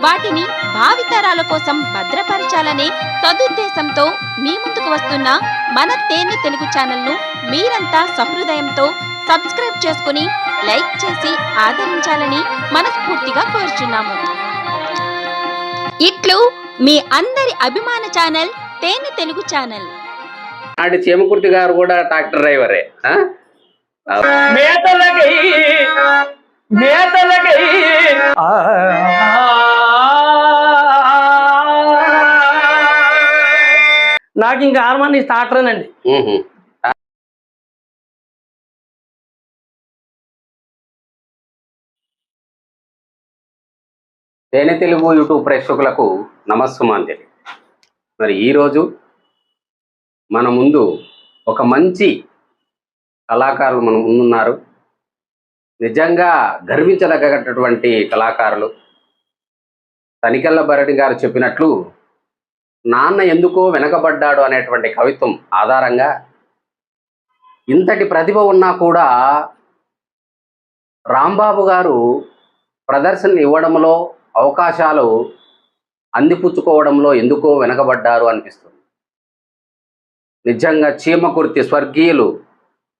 వాటిని భావితరాల కోసం భద్రపరచాలనే సదుద్దేశంతో మీ ముందుకు వస్తున్న మన తేనె తెలుగు ఛానల్ను మీరంతా సహృదయంతో సబ్స్క్రైబ్ చేసుకుని లైక్ చేసి ఆదరించాలని మనస్ఫూర్తిగా కోరుచున్నాము. ఇట్లు మీ అందరి అభిమాన ఛానల్ తేనె తెలుగు ఛానల్. నాటి చీమకుర్తి గారు కూడా ట్రాక్టర్ డ్రైవరే ఆ? మేతలకై మేతలకై. నాకు ఇంకా హార్మోని స్టార్టరేనండి తేనె తెలుగు యూట్యూబ్ ప్రేక్షకులకు నమస్సుమాంజలి. మరి ఈరోజు మన ముందు ఒక మంచి కళాకారులు మన ముందున్నారు. నిజంగా గర్వించదగ్గటువంటి కళాకారులు. తనికెళ్ళ భరణి గారు చెప్పినట్లు నాన్న ఎందుకో వెనకబడ్డాడు అనేటువంటి కవిత్వం ఆధారంగా ఇంతటి ప్రతిభ ఉన్నా కూడా రాంబాబు గారు ప్రదర్శన ఇవ్వడంలో అవకాశాలు అందిపుచ్చుకోవడంలో ఎందుకో వెనకబడ్డారు అనిపిస్తుంది. నిజంగా చీమకుర్తి స్వర్గీయులు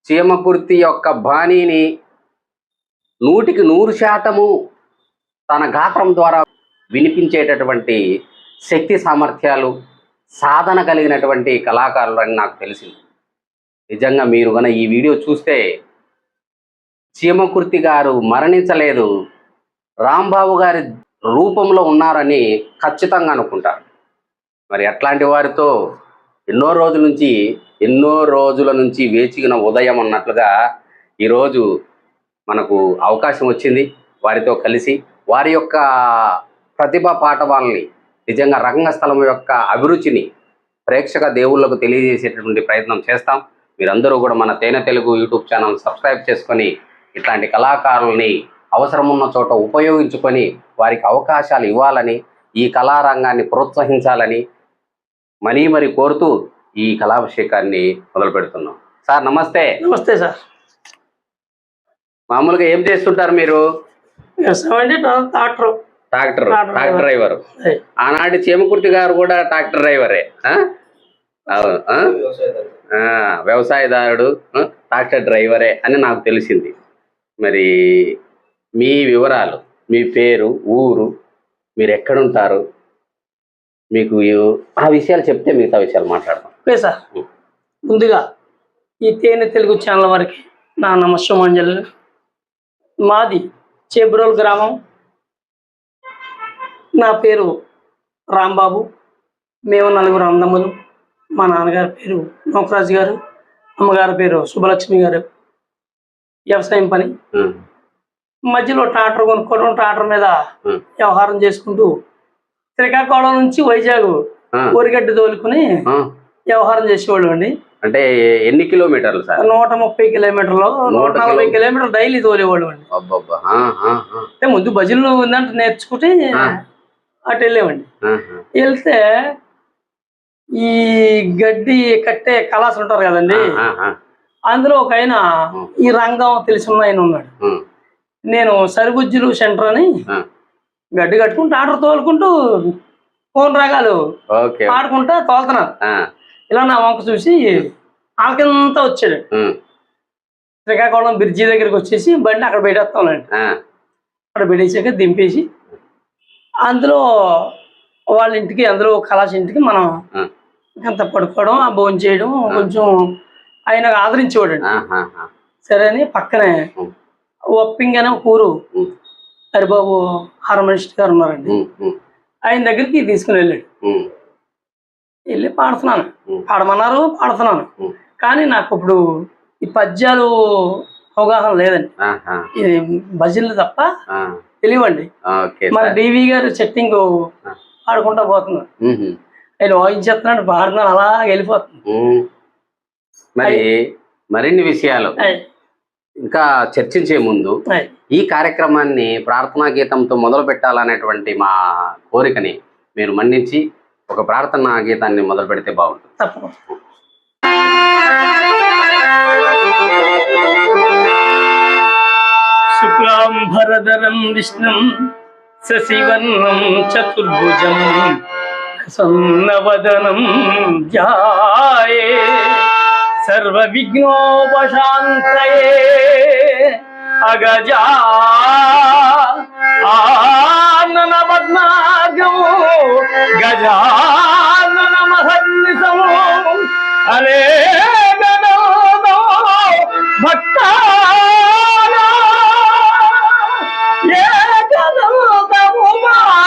చీమకుర్తి యొక్క బాణీని నూటికి నూరు శాతము తన గాత్రం ద్వారా వినిపించేటటువంటి శక్తి సామర్థ్యాలు సాధన కలిగినటువంటి కళాకారులు అని నాకు తెలిసింది. నిజంగా మీరు గన ఈ వీడియో చూస్తే చీమకుర్తి గారు మరణించలేదు రాంబాబు గారి రూపంలో ఉన్నారని ఖచ్చితంగా అనుకుంటారు. మరి అట్లాంటి వారితో ఎన్నో రోజుల నుంచి ఎన్నో రోజుల నుంచి వేచిగిన ఉదయం అన్నట్లుగా ఈరోజు మనకు అవకాశం వచ్చింది. వారితో కలిసి వారి యొక్క ప్రతిభా పాఠవాలని నిజంగా రంగస్థలం యొక్క అభిరుచిని ప్రేక్షక దేవుళ్ళకు తెలియజేసేటటువంటి ప్రయత్నం చేస్తాం. మీరందరూ కూడా మన తేనె తెలుగు యూట్యూబ్ ఛానల్ సబ్స్క్రైబ్ చేసుకొని ఇట్లాంటి కళాకారుల్ని అవసరం ఉన్న చోట ఉపయోగించుకొని వారికి అవకాశాలు ఇవ్వాలని ఈ కళారంగాన్ని ప్రోత్సహించాలని మరీ మరి కోరుతూ ఈ కళాభిషేకాన్ని మొదలు పెడుతున్నాం సార్ నమస్తే. నమస్తే సార్. మామూలుగా ఏం చేస్తుంటారు మీరు? అంటే ట్రాక్టర్ ట్రాక్టర్ డ్రైవర్. ఆనాటి చీమకుర్తి గారు కూడా ట్రాక్టర్ డ్రైవరే? అవును, వ్యవసాయదారుడు ట్రాక్టర్ డ్రైవరే అని నాకు తెలిసింది. మరి మీ వివరాలు మీ పేరు ఊరు మీరు ఎక్కడుంటారు? మీకు ఆ విషయాలు చెప్తే మిగతా విషయాలు మాట్లాడదాం. Okay sir. ముందుగా ఈ తేనె తెలుగు ఛానల్ వారికి నా నమస్సమాంజలి. మాది చేబ్రోల్ గ్రామం నా పేరు రాంబాబు. మేము నలుగురు అందములు మా నాన్నగారి పేరు నోకరాజు గారు. అమ్మగారి పేరు సుబ్బలక్ష్మి గారు. వ్యవసాయం పని. మధ్యలో ట్రాక్టర్ కొనుక్కోవడం ట్రాక్టర్ మీద. వ్యవహారం చేసుకుంటూ శ్రీకాకుళం నుంచి వైజాగ్ ఊరిగడ్డ తోలుకుని. వ్యవహారం చేసేవాళ్ళు అండి. అంటే ఎన్ని కిలోమీటర్లు సార్? నూట ముప్పై కిలోమీటర్లు నూట నలభై కిలో- కిలోమీటర్లు డైలీ తోలేవాళ్ళు అండి. ముందు భజనలు ఉందంటే నేర్చుకుంటే. అటు వెళ్ళేవండి. వెళ్తే ఈ గడ్డి కట్టే కళాసులు ఉంటారు కదండి. అందులో ఒక ఆయన ఈ రంగం తెలిసిన ఆయన ఉన్నాడు. నేను సరిబుజ్జులు సెంటర్ అని. గడ్డి కట్టుకుంటూ ఆర్డర్ తోలుకుంటూ ఫోన్ రాగాలు ఆడుకుంటా తోలుతున్నాను ఆ, ఇలా నా వంక చూసి ఆలకింత వచ్చాడు. శ్రీకాకుళం బ్రిడ్జి దగ్గరికి వచ్చేసి బండి అక్కడ పెట్టేస్తానండి ఆ, అక్కడ పెట్టేసాక దింపేసి అందులో వాళ్ళ ఇంటికి అందులో కళాశ ఇంటికి మనం. అంత పడుకోవడం ఆ భోజనం చేయడం కొంచెం ఆయన ఆదరించేవాడండి ఆహా, ఆ. సరే అని పక్కనే ఉం. ఒప్పింగ్ అనే ఒక ఊరు. హరిబాబు హార్మోనిస్ట్ గారు ఉన్నారండి ఆయన దగ్గరికి తీసుకుని వెళ్ళాడు వెళ్ళి పాడుతున్నాను. పాడమన్నారు పాడుతున్నాను. కానీ నాకు ఇప్పుడు ఈ పద్యాలు అవగాహన లేదండి ఇది భజనలు తప్ప తెలియండి మన. డివి గారు సెట్టింగ్ పాడుకుంటా పోతున్నాను ఉహు, ఆయన వాయించేస్తున్నాడు పాడుతున్నాను అలా వెళ్ళిపోతుంది. మరి మరిన్ని విషయాలు. ఇంకా చర్చించే ముందు. ఈ కార్యక్రమాన్ని ప్రార్థనా గీతంతో మొదలు పెట్టాలనేటువంటి మా కోరికని మీరు మన్నించి ఒక ప్రార్థనా గీతాన్ని మొదలు పెడితే బాగుంటుంది. తప్పకుండా. శుక్లాంబరధరం విష్ణుం శశివర్ణం చతుర్భుజం సన్నవదనం ధ్యాయే సర్వ విఘ్నోపశాంతయే అగజా ఆనన పద్మాగము గజానన మహన్నిసము అనే భక్తా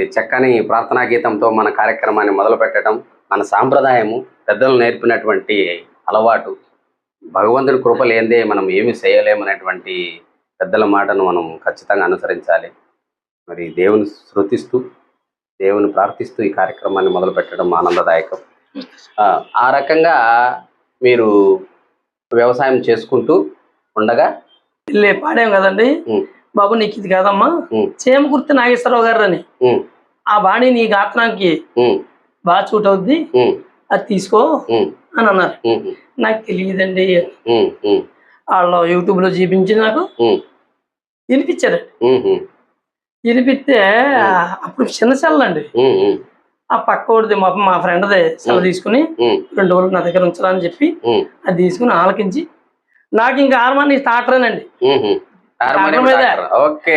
మరి చక్కని ప్రార్థనా గీతంతో మన కార్యక్రమాన్ని మొదలు పెట్టడం మన సాంప్రదాయము పెద్దలు నేర్పినటువంటి అలవాటు. భగవంతుడి కృప లేదే మనం ఏమి చేయలేమనేటువంటి పెద్దల మాటను మనం ఖచ్చితంగా అనుసరించాలి. మరి దేవుని శృతిస్తూ దేవుని ప్రార్థిస్తూ ఈ కార్యక్రమాన్ని మొదలు పెట్టడం ఆనందదాయకం. ఆ, రకంగా మీరు వ్యవసాయం చేసుకుంటూ ఉండగా పాడాం కదండి? బాబు నీకు ఇది కాదమ్మా. చేమకుర్తి నాగేశ్వరరావు గారు అని ఆ బాణి నీ గాత్రానికి బాగా సూట్ అవుద్ది అది తీసుకో అని అన్నారు. నాకు తెలియదండి. వాళ్ళు యూట్యూబ్లో చూపించి నాకు వినిపించారు. వినిపిస్తే అప్పుడు చిన్న సెల్ అండి. ఆ పక్కోడిది మా మా ఫ్రెండ్ది సెల్ తీసుకుని రెండు రోజులు నా దగ్గర ఉంచాలని చెప్పి అది తీసుకుని ఆలకించి. నాకు ఇంకా ఆరమాన్ని స్టార్టరేనండి ఓకే.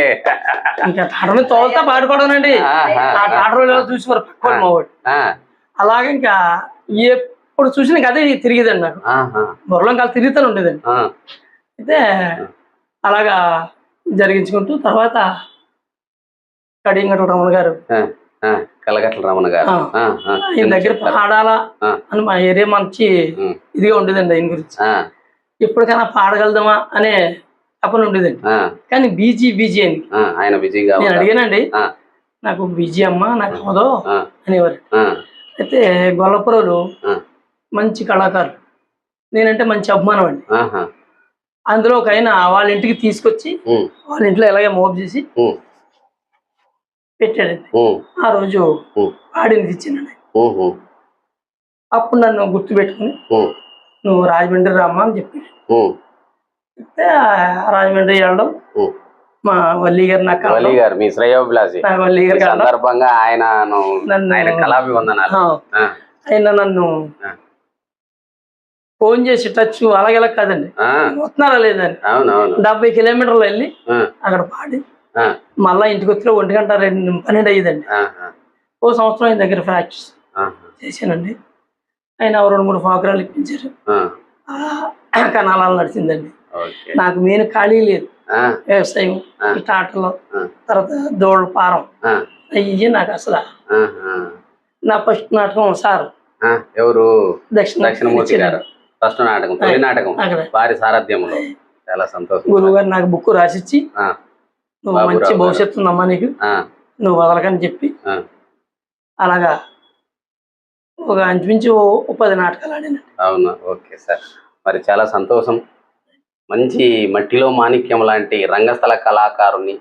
ఇంకా తోలుతా పాడుకోవడానండి. ఆహా. ఆ టాటర్ చూసేవారు పక్కోడు మా వాడు ఆ, అలాగే ఇంకా ఎప్పుడు చూసినా అదే తిరిగేదండి నాకు. బుర్రలో కాలు తిరుగుతూనే ఉండేదండి. అయితే అలాగా జరిగించుకుంటూ తర్వాత కడియంగట రమణ గారు. కలగట్ల రమణ గారు. ఆయన దగ్గర పాడాలా. అని మా ఏరియా మంచి ఇదిగా ఉండేదండి ఆయన గురించి. ఎప్పటికైనా పాడగలదామా అనే తపన ఉండేదండి. కానీ బీజీ బీజీ అని ఆయన బిజీగా నేను. అడిగానండి నాకు బీజీ అమ్మా నాకు అవదో అనేవారు. అయితే గొల్లపురంలో మంచి కళాకారులు. నేనంటే మంచి అభిమానం అండి. అందులో ఒక ఆయన వాళ్ళ ఇంటికి తీసుకొచ్చి వాళ్ళ ఇంట్లో ఎలాగే మోపు చేసి పెట్టాడండి. ఆ రోజు ఉమ్, ఉమ్, అప్పుడు నన్ను గుర్తు పెట్టుకుని నువ్వు రాజమండ్రి రామ్మా అని చెప్పి రాజమండ్రి వెళ్ళడం. మా వల్లి గారు నాకు వలి కలవడం, గారు మీ శ్రేయోభిలాషి. వల్లి గారు సందర్భంగా నన్ను ఆయన కళాభివందనాలు. ఆయన నన్ను. ఫోన్ చేసి టచ్ అలాగేలా కాదండి. వస్తున్నారా అవునవును. డెబ్బై కిలోమీటర్లు వెళ్ళి అక్కడ పాడి మళ్ళా ఇంటికి వచ్చి ఒంటి గంట రెండు పన్నెండు అయ్యేదండి. ఓ సంవత్సరం ఆయన దగ్గర ప్రాక్టీస్ చేశానండి. ఆయన రెండు మూడు ఫాకరాలు ఇప్పించారు. కనాలాలు నడిచిందండి. నాకు మెయిన్ ఖాళీ లేదు. వ్యవసాయం టాటలు ఆ, తర్వాత దోళ్ళ పారం. అయ్యి నాకు అసలు. నా ఫస్ట్ నాటకం సార్. ఎవరు? దక్షిణ దక్షిణమూర్తి గారు. ఫస్ట్ నాటకం తొలి నాటకం. వారి సారథ్యంలో. చాలా సంతోషం. గురువు గారు నాకు బుక్ రాసిచ్చి నువ్వు మంచి. భవిష్యత్తు ఉందమ్మా నీకు. నువ్వు వదలకని చెప్పి. అలాగా ఒక అంచుమించు ఓ ఓ పది నాటకాలు ఆడాను అవును? Okay sir. మరి చాలా సంతోషం. మంచి మట్టిలో మాణిక్యం లాంటి రంగస్థల కళాకారుని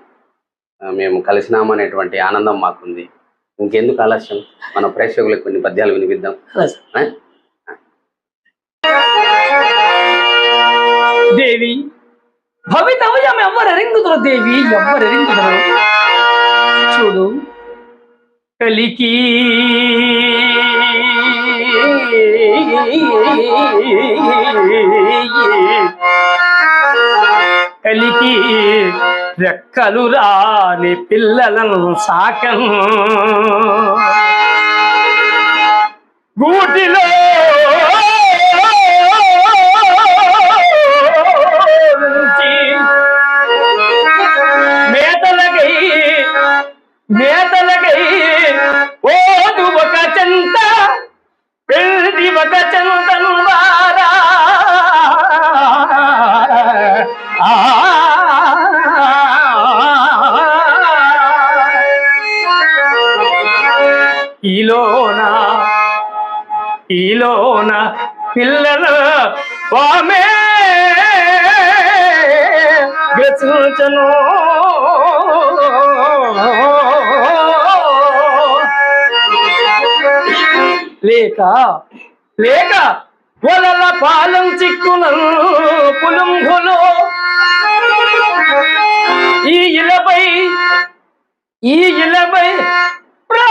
మేము కలిసినామనేటువంటి ఆనందం మాకుంది. ఇంకెందుకు ఆలస్యం? మన ప్రేక్షకులకు కొన్ని పద్యాలు వినిపిద్దాం? దేవి భవితవ్యం ఎవ్వరెరింగుదురు దేవి ఎవ్వరెరింగుదురు. చూడు కలికి. కలికి రెక్కలు రాని పిల్లలను సాకను గూటిలో నుంచి మేతలకై మేత ఈలోన ఈలోన పిల్లల వామే గచుచను లేక లేక వలల పాలం చిక్కున పులుంగులో ఈ ఇలపై ఈ ఇలపై ప్రా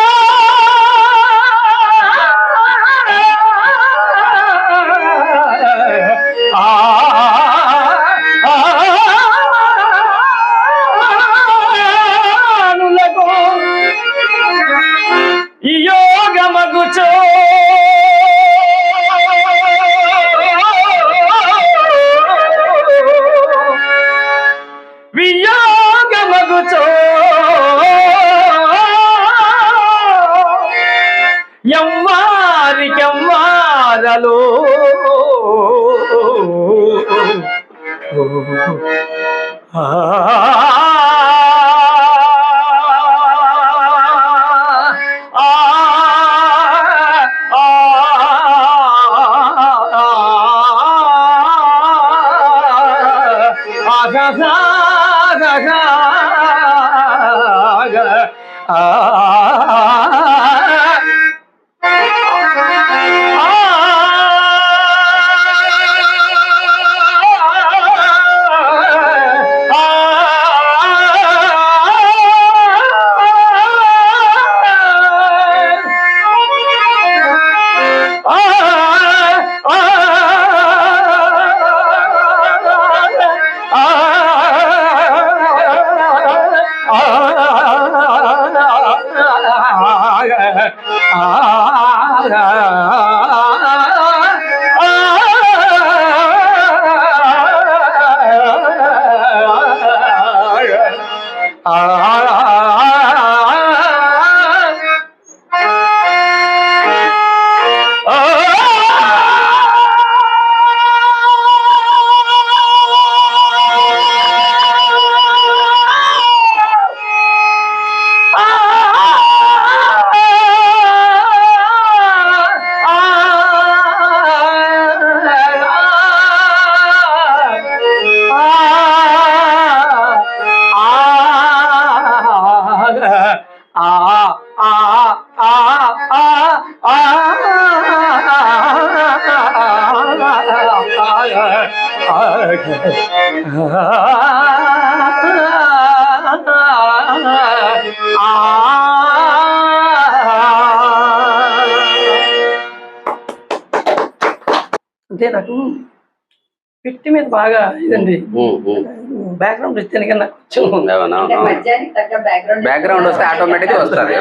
మీద బాగా ఇదండి. బ్యాక్గ్రౌండ్ ఇస్తే కన్నా కొంచెం బ్యాక్గ్రౌండ్ వస్తే ఆటోమేటిక్ వస్తుంది.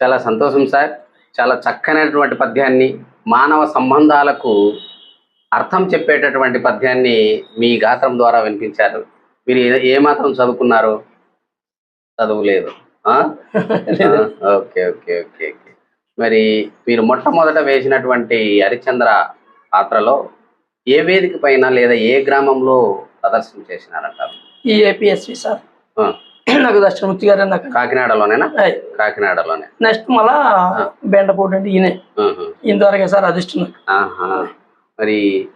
చాలా సంతోషం సార్. చాలా చక్కనైనటువంటి పద్యాన్ని మానవ సంబంధాలకు అర్థం చెప్పేటటువంటి పద్యాన్ని మీ గాత్రం ద్వారా వినిపించారు. మీరు ఏ- మాత్రం చదువుకున్నారు చదువు లేదు ఆ? ఆ, ఓకే ఓకే ఓకే ఓకే. మరి మీరు మొట్టమొదట వేసినటువంటి హరిశ్చంద్ర పాత్రలో ఏ వేదిక పైన లేదా ఏ గ్రామంలో ప్రదర్శన చేసినారంటారు? ఈ ఏపీఎస్వి సార్. నాకు దక్షిణమూర్తి గారు నాకు. కాకినాడలోనేనా? కాకినాడలోనే. నెక్స్ట్ మళ్ళా బెండపూడి అంటే ఈయనే. ఇంతవరకే సార్ అదిష్టం. మరి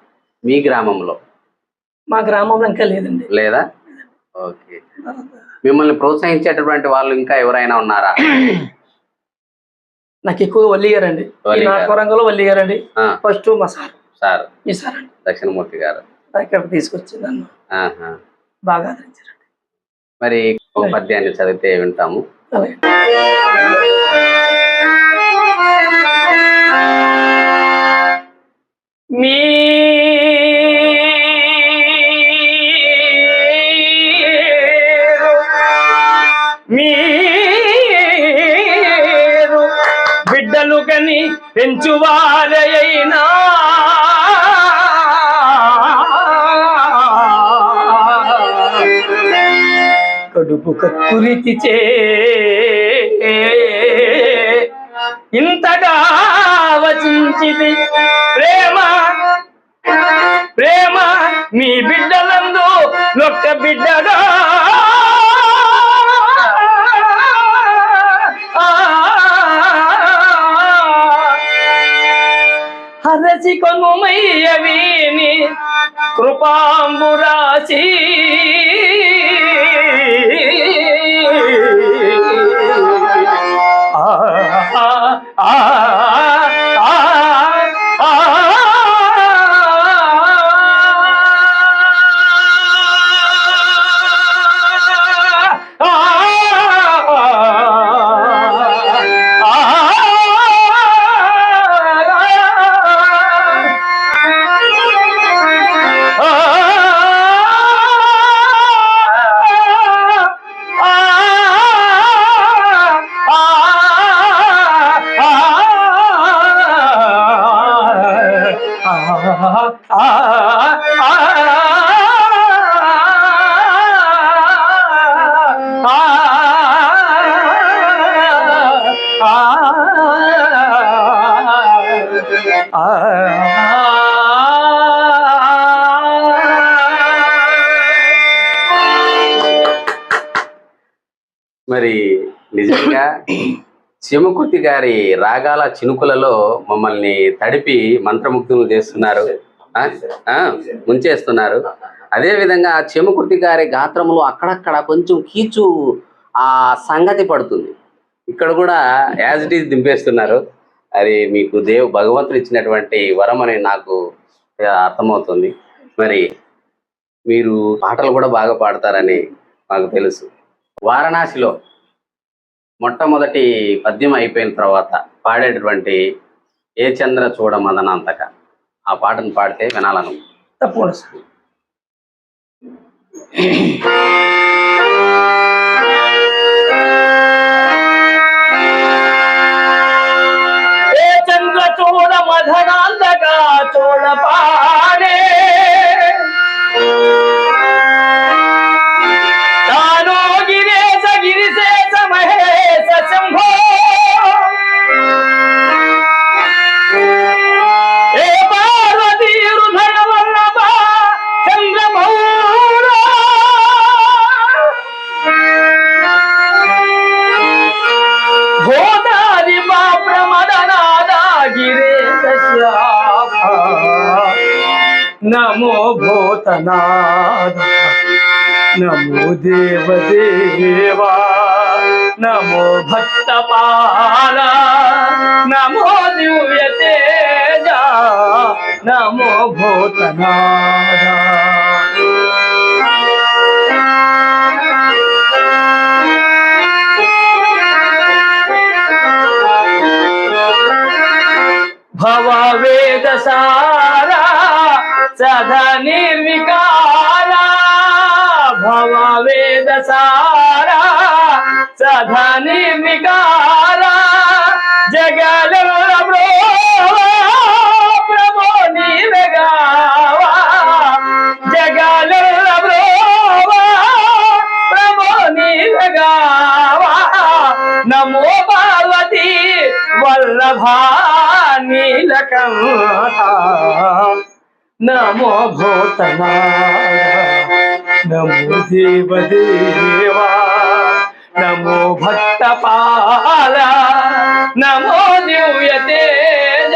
మీ గ్రామంలో? మా గ్రామంలో ఇంకా లేదండి. లేదా? ఓకే. మిమ్మల్ని ప్రోత్సహించేటటువంటి వాళ్ళు ఇంకా ఎవరైనా ఉన్నారా? నాకు ఎక్కువ వల్లి గారు. అండి నాగవరంగంలో వల్లి గారు అండి ఫస్ట్ మా సార్. సార్. మీ సార్ అండి దక్షిణమూర్తి గారు. అక్కడ తీసుకొచ్చి నన్ను బాగా ఆదరించారండి. మరి పద్యాన్ని చదివితే వింటాము. మీ పెంచువారైనా. కడుపు కక్కురికి చే ఇంతగా వచించిది ప్రేమ ప్రేమ మీ బిడ్డలందు ఒక్క బిడ్డగా కృపాంబురాశీ. శివకుర్తి గారి రాగాల చినుకులలో మమ్మల్ని తడిపి మంత్రముగ్ధులు చేస్తున్నారు. ముంచేస్తున్నారు. అదే విధంగా చెమకుర్తి గారి గాత్రంలో అక్కడక్కడ కొంచెం కీచు ఆ సంగతి పడుతుంది. ఇక్కడ కూడా యాజ్ ఇట్ ఈజ్ దింపేస్తున్నారు. అది మీకు దేవు భగవంతుడు ఇచ్చినటువంటి వరం అని నాకు అర్థమవుతుంది. మరి మీరు పాటలు కూడా బాగా పాడతారని మాకు తెలుసు. వారణాసిలో మొట్టమొదటి పద్యం అయిపోయిన తర్వాత పాడేటటువంటి ఏ చంద్ర చూడ మదనాంతక ఆ పాటను పాడితే వినాలను తప్పకుండా సార్. ఏ చంద్ర చూడ మధనాంతగా చూడ నమో దేవదేవా నమో భక్తపాల నమో దివ్య తేజ నమో భూతనాద భవ వేద సారా సదా నిర్వికార భవ వేద సారా సదా నిర్వికార జగల ప్రభో నీవెగావా జగల ప్రభో నీవెగావా నమో పార్వతీ వల్లభా నీలకంఠ నమో భూతనాద నమో దేవదేవా నమో భక్తపాల నమో దివ్య తేజ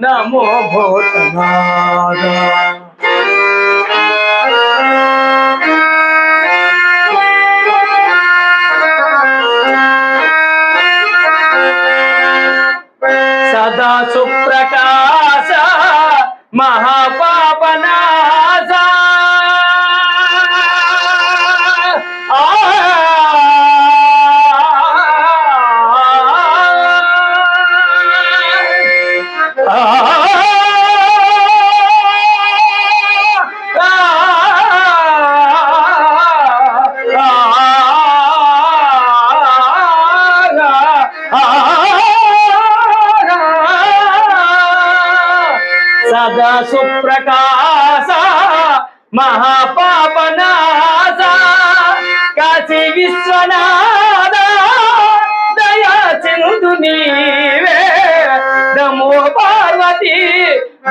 నమో భూతనాద మహాపాపనాశ. కాశీ విశ్వనాథ దయా సింధు నీవే. నమో పార్వతి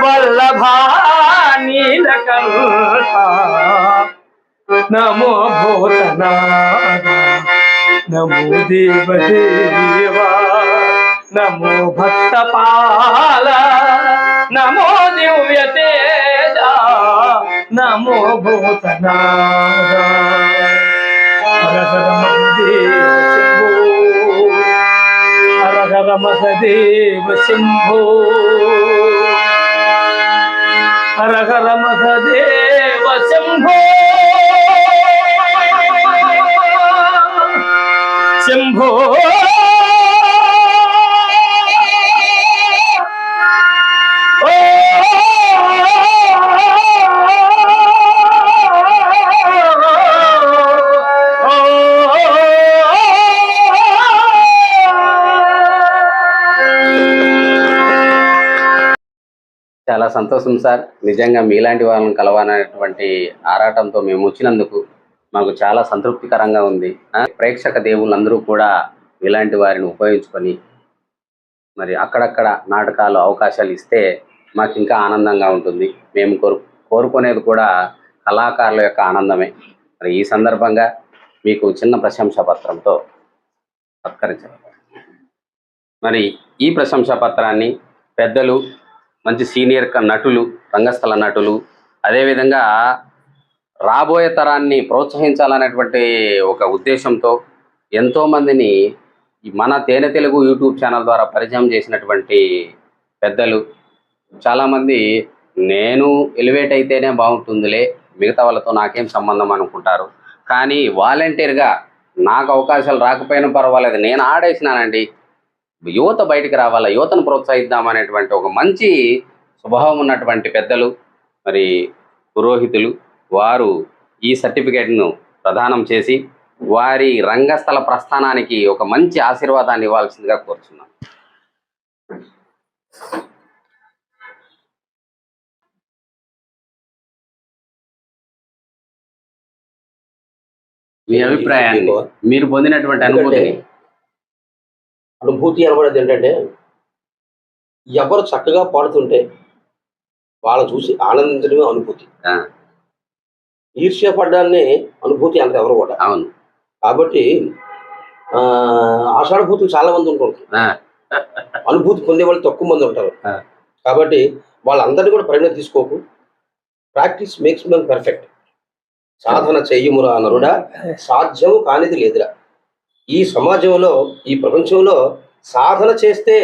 వల్లభా నీలకంఠ నమో భూతనాథ నమో దేవదేవా. నమో భక్తపాల నమో దివ్యతే. నమో భూతనాథ హర మహదేవ శంభో హర హర మహదేవ శంభో శంభో సంతోషం సార్. నిజంగా మీలాంటి వాళ్ళని కలవాలనేటువంటి ఆరాటంతో మేము వచ్చినందుకు మాకు చాలా సంతృప్తికరంగా ఉంది. ప్రేక్షక దేవుళ్ళందరూ కూడా ఇలాంటి వారిని ఉపయోగించుకొని మరి అక్కడక్కడ నాటకాలు అవకాశాలు ఇస్తే మాకు ఇంకా ఆనందంగా ఉంటుంది. మేము కోరు కోరుకునేది కూడా కళాకారుల యొక్క ఆనందమే. మరి ఈ సందర్భంగా మీకు చిన్న ప్రశంసా పత్రంతో సత్కరించాలి మరి ఈ ప్రశంసా పత్రాన్ని పెద్దలు మంచి సీనియర్ నటులు రంగస్థల నటులు. అదేవిధంగా రాబోయే తరాన్ని ప్రోత్సహించాలనేటువంటి ఒక ఉద్దేశంతో ఎంతోమందిని మన తేనె తెలుగు యూట్యూబ్ ఛానల్ ద్వారా పరిచయం చేసినటువంటి పెద్దలు. చాలామంది నేను ఎలివేట్ అయితేనే బాగుంటుందిలే మిగతా వాళ్ళతో నాకేం సంబంధం అనుకుంటారు. కానీ వాలంటీర్గా నాకు అవకాశాలు రాకపోయినా పర్వాలేదు నేను ఆడేసినానండి. యువత బయటికి రావాలా? యువతను ప్రోత్సహిద్దాం అనేటువంటి ఒక మంచి స్వభావం ఉన్నటువంటి పెద్దలు మరి పురోహితులు వారు ఈ సర్టిఫికేట్ను ప్రదానం చేసి వారి రంగస్థల ప్రస్థానానికి ఒక మంచి ఆశీర్వాదాన్ని ఇవ్వాల్సిందిగా కోరుచున్నాం. మీ అభిప్రాయాన్ని మీరు పొందినటువంటి అనుభూతిని అనుభూతి అనబడేది ఏంటంటే ఎవరు చక్కగా పాడుతుంటే వాళ్ళ చూసి ఆనందించడమే అనుభూతి. ఆ, ఈర్ష్య పడ్డాన్ని అనుభూతి అంటారు ఎవరు కూడా. అవును. కాబట్టి ఆ ఆషాఢభూతులు చాలా మంది ఉంటుంటారు ఆ, అనుభూతి పొందే వాళ్ళు తక్కువ మంది ఉంటారు. ఆ. కాబట్టి వాళ్ళందరినీ కూడా పరిణతి తీసుకోకు. ప్రాక్టీస్ మేక్స్ మెన్ పర్ఫెక్ట్ సాధన చెయ్యమురా నరుడా సాధ్యము కానిది లేదురా. ఈ సమాజంలో ఈ ప్రపంచంలో సాధన చేస్తే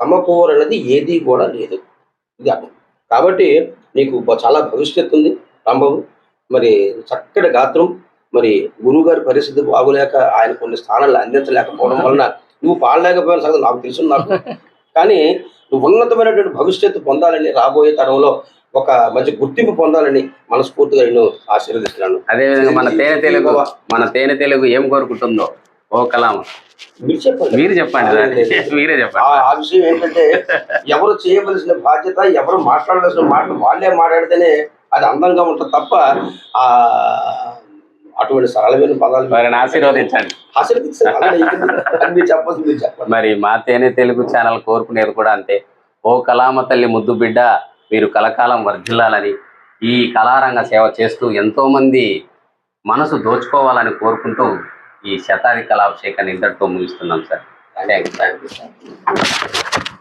సమకూరనది ఏది కూడా లేదు. ఇది. కాబట్టి నీకు చాలా భవిష్యత్తు ఉంది రాంబాబు. మరి చక్కటి గాత్రం. మరి గురువు గారి పరిస్థితి బాగులేక ఆయన కొన్ని స్థానాలు అందించలేకపోవడం వలన నువ్వు పాడలేకపోయిన సంగతి నాకు తెలుసు నాకు. కానీ నువ్వు ఉన్నతమైనటువంటి భవిష్యత్తు పొందాలని రాబోయే తరంలో ఒక మంచి గుర్తింపు పొందాలని మనస్ఫూర్తిగా నేను ఆశీర్వదిస్తున్నాను. అదేవిధంగా మన తేనె తెలుగు మన తేనె తెలుగు ఏం కోరుకుంటుందో ఓ కలాం. మీరు చెప్పండి. మీరు చెప్పండి. మీరే చెప్పండి. ఆ విషయం ఏంటంటే ఎవరు చేయవలసిన బాధ్యత ఎవరు మాట్లాడవలసిన మాటలు వాళ్ళే మాట్లాడితేనే అది అందంగా ఉంటుంది తప్ప ఆ అటువంటి సరళమైన పదాలు ఆశీర్వదించండి. మీరు చెప్పాల్సింది చెప్పండి. మరి మా తేనె తెలుగు ఛానల్ కోరుకునేది కూడా అంతే. ఓ కళామ తల్లి ముద్దు బిడ్డ మీరు కలకాలం వర్ధిల్లాలని ఈ కళారంగ సేవ చేస్తూ ఎంతో మంది మనసు దోచుకోవాలని కోరుకుంటూ ఈ శతాది కళాభిషేకాన్ని ఇంతటితో ముగిస్తున్నాం sir. Thank you thank you